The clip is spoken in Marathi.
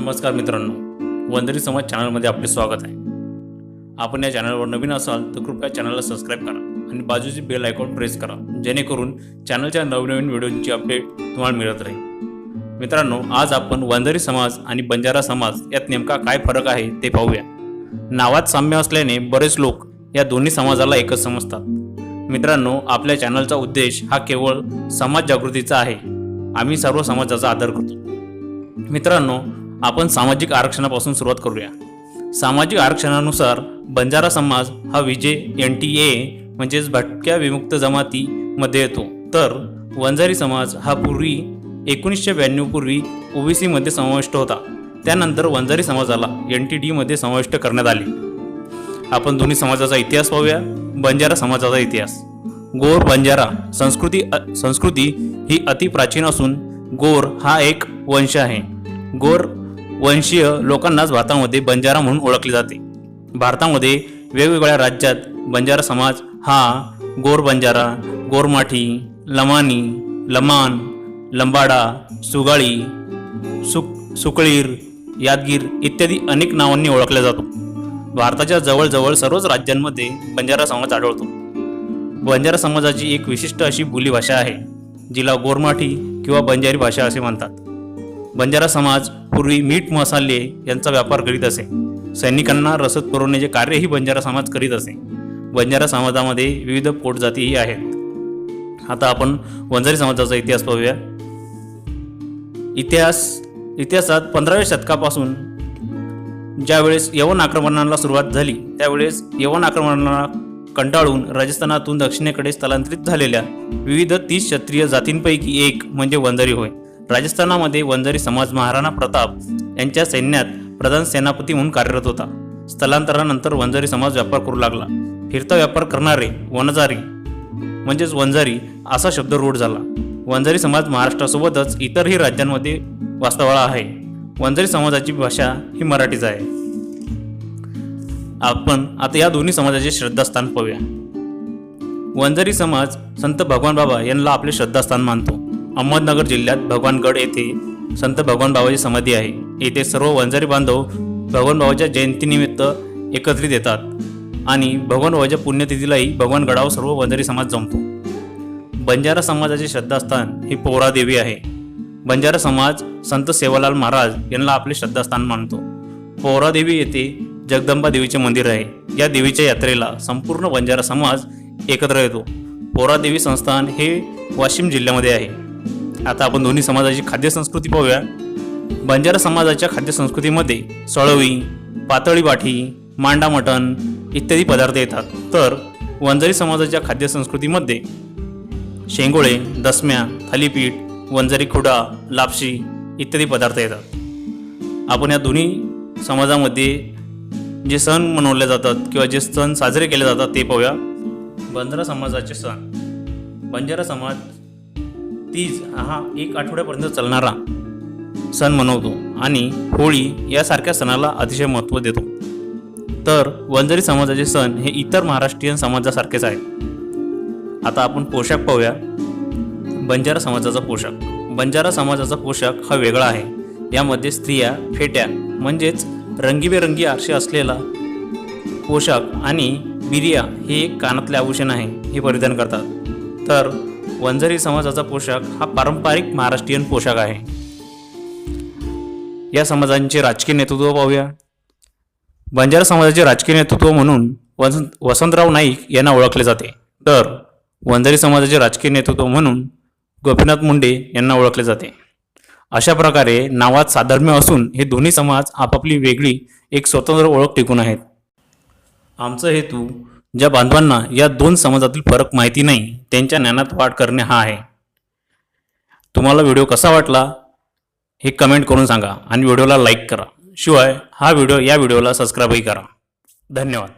नमस्कार मित्रांनो वंदरी समाज चॅनलमध्ये आपले स्वागत आहे. आपण या चॅनलवर नवीन असाल तर कृपया चॅनलला सबस्क्राईब करा आणि बाजूची बेल आयकॉन प्रेस करा जेणेकरून चॅनलच्या नवनवीन व्हिडिओची अपडेट तुम्हाला मिळत राहील. मित्रांनो आज आपण वंदरी समाज आणि बंजारा समाज यात नेमका काय फरक आहे ते पाहूया. नावात साम्य असल्याने बरेच लोक या दोन्ही समाजाला एकच समजतात. मित्रांनो आपल्या चॅनलचा उद्देश हा केवळ समाज जागृतीचा आहे. आम्ही सर्व समाजाचा आदर करतो. मित्रांनो आपण सामाजिक आरक्षणापासून सुरुवात करूया. सामाजिक आरक्षणानुसार बंजारा समाज हा विजय एन टी ए म्हणजेच भटक्या विमुक्त जमातीमध्ये येतो. तर वंजारी समाज हा पूर्वी एकोणीसशे ब्याण्णव पूर्वी ओबीसीमध्ये समाविष्ट होता. त्यानंतर वंजारी समाजाला एन टी डीमध्ये समाविष्ट करण्यात आले. आपण दोन्ही समाजाचा इतिहास पाहूया. बंजारा समाजाचा इतिहास. गोर बंजारा संस्कृती संस्कृती ही अतिप्राचीन असून गोर हा एक वंश आहे. गोर वंशीय लोकांनाच भारतामध्ये बंजारा म्हणून ओळखले जाते. भारतामध्ये वेगवेगळ्या राज्यात बंजारा समाज हा गोर बंजारा गोरमाठी लमानी लमान लंबाडा सुगाळी सुक सुकळीर यादगीर इत्यादी अनेक नावांनी ओळखला जातो. भारताच्या जवळजवळ सर्वच राज्यांमध्ये बंजारा समाज आढळतो. बंजारा समाजाची एक विशिष्ट अशी बोलीभाषा आहे जिला गोरमाठी किंवा बंजारी भाषा असे म्हणतात. बंजारा समाज पूर्वी मीठ मसाले यांचा व्यापार करीत असे. सैनिकांना रसद पुरवण्याचे कार्यही बंजारा समाज करीत असे. बंजारा समाजामध्ये विविध पोटजातीही आहेत. आता आपण वंजारी समाजाचा इतिहास पाहूया. इतिहास इतिहासात पंधराव्या शतकापासून ज्यावेळेस यवन आक्रमणाला सुरुवात झाली त्यावेळेस यवन आक्रमणाला कंटाळून राजस्थानातून दक्षिणेकडे स्थलांतरित झालेल्या विविध तीस क्षत्रिय जातींपैकी एक म्हणजे वंजारी होय. राजस्थानामध्ये वंजारी समाज महाराणा प्रताप यांच्या सैन्यात प्रधान सेनापती म्हणून कार्यरत होता. स्थलांतरानंतर वंजारी समाज व्यापार करू लागला. फिरता व्यापार करणारे वनजारी म्हणजेच वंजारी असा शब्द रूढ झाला. वंजारी समाज महाराष्ट्रासोबतच इतरही राज्यांमध्ये वास्तवाळा आहे. वंजारी समाजाची भाषा ही मराठीच आहे. आपण आता या दोन्ही समाजाचे श्रद्धास्थान पाहूया. वंजारी समाज संत भगवान बाबा यांना आपले श्रद्धास्थान मानतो. अहमदनगर जिल्ह्यात भगवानगड येथे संत भगवान बाबाची समाधी आहे. येथे सर्व वंजारी बांधव भगवान बाबाच्या जयंतीनिमित्त एकत्रित येतात आणि भगवान बाबाच्या पुण्यतिथीलाही भगवानगडावर सर्व वंजारी समाज जमतो. बंजारा समाजाचे श्रद्धास्थान हे पोहरादेवी आहे. बंजारा समाज संत सेवालाल महाराज यांना आपले श्रद्धास्थान मानतो. पोहरादेवी येथे जगदंबा देवीचे मंदिर आहे. या देवीच्या यात्रेला संपूर्ण बंजारा समाज एकत्र येतो. पोहरादेवी संस्थान हे वाशिम जिल्ह्यामध्ये आहे. आता आपण दोन्ही समाजाची खाद्य संस्कृती पाहूया. बंजारा समाजाच्या खाद्य संस्कृतीमध्ये सळवी पातळी बाठी मांडा मटण इत्यादी पदार्थ येतात. तर वंजारी समाजाच्या खाद्य संस्कृतीमध्ये शेंगोळे दसम्या थालीपीठ वंजारी खुडा लापशी इत्यादी पदार्थ येतात. आपण या दोन्ही समाजामध्ये जे सण मनवले जातात किंवा जे सण साजरे केले जातात ते पाहूया. बंजारा समाजाचे सण. बंजारा समाज तीज हा एक आठवड्यापर्यंत चालणारा सण मनवतो आणि होळी यासारख्या सणाला अतिशय महत्त्व देतो. तर वंजारी समाजाचे सण हे इतर महाराष्ट्रीयन समाजासारखेच आहेत. आता आपण पोशाख पाहूया. बंजारा समाजाचा पोशाख. बंजारा समाजाचा पोशाख हा वेगळा आहे. यामध्ये स्त्रिया फेट्या म्हणजेच रंगीबेरंगी आरसे असलेला पोशाख आणि बिरिया हे एक कानातले आभूषण आहे हे परिधान करतात. तर वंजारी समाजाचा पोशाख हा पारंपरिक महाराष्ट्रीयन पोशाख आहे. या समाजांचे राजकीय नेतृत्व पाहूया. बंजारा समाजाचे राजकीय नेतृत्व म्हणून वसंत वसंतराव नाईक यांना ओळखले जाते. तर वंजारी समाजाचे राजकीय नेतृत्व म्हणून गोपीनाथ मुंडे यांना ओळखले जाते. अशा प्रकारे नावात साधर्म्य असून हे दोन्ही समाज आपापली वेगळी एक स्वतंत्र ओळख टिकून आहेत. आमचा हेतू ज्या बांधवांना या दोन समाजातील फरक माहिती नाही त्यांच्या ज्ञानात वाढ करणे हा आहे. तुम्हाला व्हिडिओ कसा वाटला हे कमेंट करून सांगा आणि व्हिडिओला लाईक करा. शिवाय हा व्हिडिओ या व्हिडिओला सबस्क्राईबही करा. धन्यवाद.